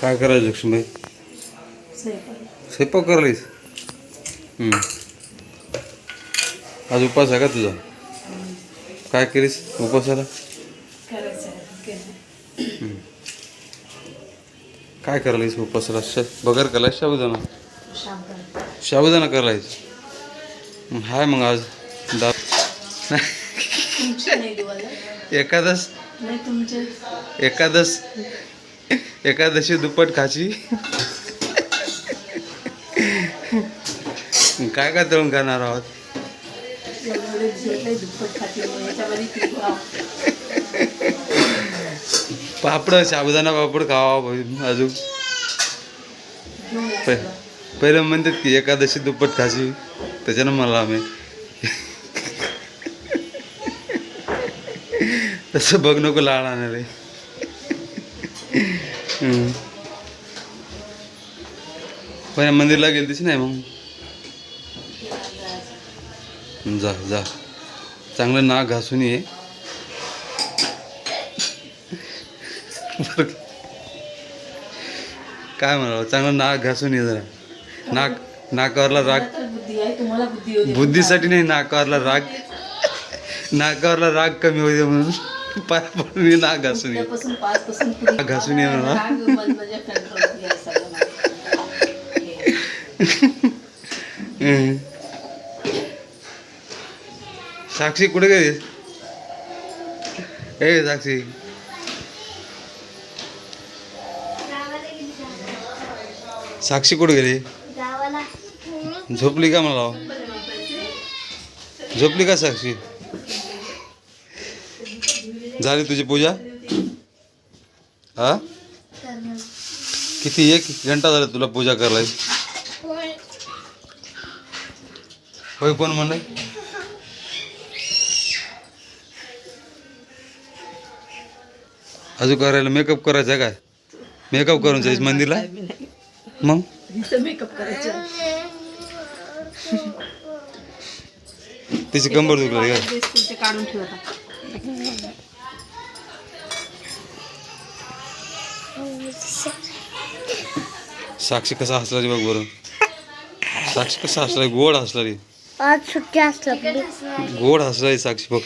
काय करायचं लक्ष्मीबाई? स्वयंपाक करायलीस. आज उपास आहे का तुझा? काय केलीस उपासाला? काय करायलीस उपासाला? श बगर केला शाबुदाना शाबुदाना करायलीस हं, हाय मग आज. दा एकादश नाही तुमचे. एकादशी दुप्पट खाशी काय काय तळून खाणार आहोत? पापड साबुदाणा पापड खावा अजून. पहि- पहिलं म्हणतात की एकादशी दुप्पट खाशी त्याच्यानं मला आम्ही तसं बघ नको लाड आणले पण मंदिरला गेलतीस नाही मग? जा जा. चांगलं नाक घासून ये. काय म्हणावं? चांगलं नाक घासून ये जरा. नाक नाकावरला राग. बुद्धीसाठी नाही नाकावरला राग. नाकावरला राग कमी होते म्हणून. पाय पडून नाक घासून ये. उद्यापासून पाच पासून पुढे घासून ये म्हणा. राग मन control मध्ये आहे सगळं. हम्म. साक्षी कुठे गेली? ए साक्षी. साक्षी कुठे गेली? झोपली का मला झोपली का साक्षी? झाली तुझी पूजा? हा? किती एक घंटा झाला तुला पूजा करायला? होय कोण म्हणलं? अजून करायला मेकअप करायचा आहे काय? मेकअप करून जायचं मंदिरला. मग? मेकअप करायचं. तिची कंबर दुखली काढून ठेवता साक्षी कसा हसला रे बघ बरं. साक्षी कसा हसला रे? गोड हसला रे. आज सुट्टी असलं गोड हसला रे साक्षी बघ.